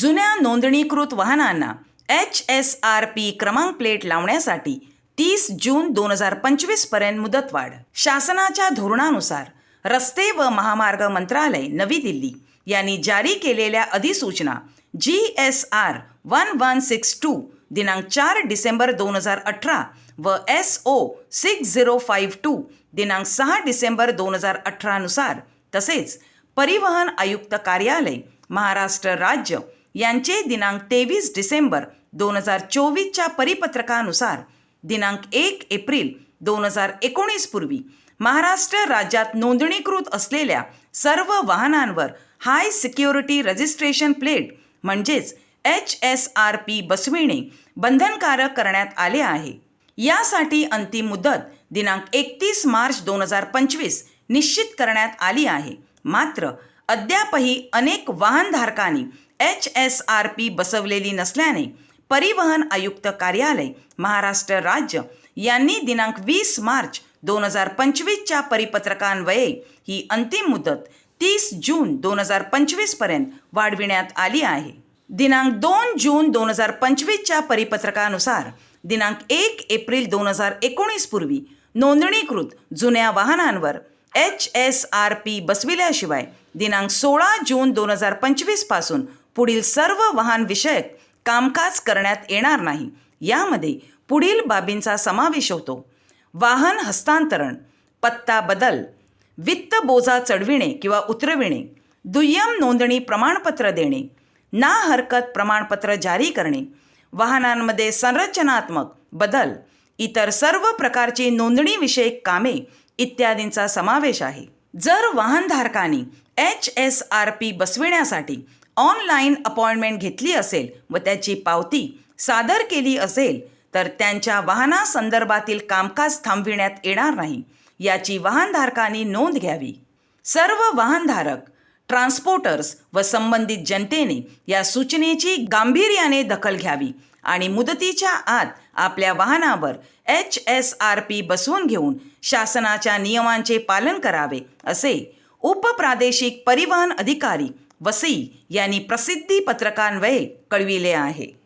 जुन्या नोंदणीकृत वाहनांना एच एस आर पी क्रमांक प्लेट लावण्यासाठी तीस जून दोन हजार पंचवीसपर्यंत मुदतवाढ. शासनाच्या धोरणानुसार रस्ते व महामार्ग मंत्रालय नवी दिल्ली यांनी जारी केलेल्या अधिसूचना G S R one one six two दिनांक चार डिसेंबर दोन हजार अठरा व S O six zero five two दिनांक सहा डिसेंबर दोन हजार अठरानुसार तसेच परिवहन आयुक्त कार्यालय महाराष्ट्र राज्य यांचे दिनांक तेवीस डिसेंबर दोन हजार चोवीसच्या परिपत्रकानुसार दिनांक एक एप्रिल दोन हजार एकोणीसपूर्वी महाराष्ट्र राज्यात नोंदणीकृत असलेल्या सर्व वाहनांवर हाय सिक्युरिटी रजिस्ट्रेशन प्लेट म्हणजेच एच एस आर पी बसविणे बंधनकारक करण्यात आले आहे. यासाठी अंतिम मुदत दिनांक एकतीस मार्च दोन हजार पंचवीस निश्चित करण्यात आली आहे. मात्र अद्यापही अनेक वाहनधारकांनी एच एस आर पी बसवलेली नसल्याने परिवहन आयुक्त कार्यालय महाराष्ट्र राज्य यांनी दिनांक वीस मार्च दोन हजार पंचवीसच्या परिपत्रकान्वये ही अंतिम मुदत तीस जून दोन हजार पंचवीसपर्यंत वाढविण्यात आली आहे. दिनांक दोन जून दोन हजार पंचवीसच्या परिपत्रकानुसार दिनांक एक एप्रिल दोन हजार एकोणीसपूर्वी नोंदणीकृत जुन्या वाहनांवर एच एस आर पी बसविल्याशिवाय दिनांक सोळा जून दोन हजार पंचवीसपासून पुढील सर्व वाहनविषयक कामकाज करण्यात येणार नाही. यामध्ये पुढील बाबींचा समावेश होतो. वाहन हस्तांतरण पत्ता बदल वित्त बोजा चढविणे किंवा उतरविणे दुय्यम नोंदणी प्रमाणपत्र देणे ना हरकत प्रमाणपत्र जारी करणे वाहनांमध्ये संरचनात्मक बदल इतर सर्व प्रकारची नोंदणीविषयक कामे इत्यादींचा समावेश आहे. जर वाहनधारकांनी एच एस आर पी बसविण्यासाठी ऑनलाईन अपॉइंटमेंट घेतली असेल व त्याची पावती सादर केली असेल तर त्यांच्या वाहनासंदर्भातील कामकाज थांबविण्यात येणार नाही. याची वाहनधारकांनी नोंद घ्यावी. सर्व वाहनधारक ट्रान्सपोर्टर्स व संबंधित जनतेने या सूचनेची गांभीर्याने दखल घ्यावी आणि मुदतीच्या आत आपल्या वाहनावर एच एस आर पी बसवून घेऊन शासनाच्या नियमांचे पालन करावे असे उपप्रादेशिक परिवहन अधिकारी वसई यांनी प्रसिद्धी पत्रकान्वये कळविले आहे.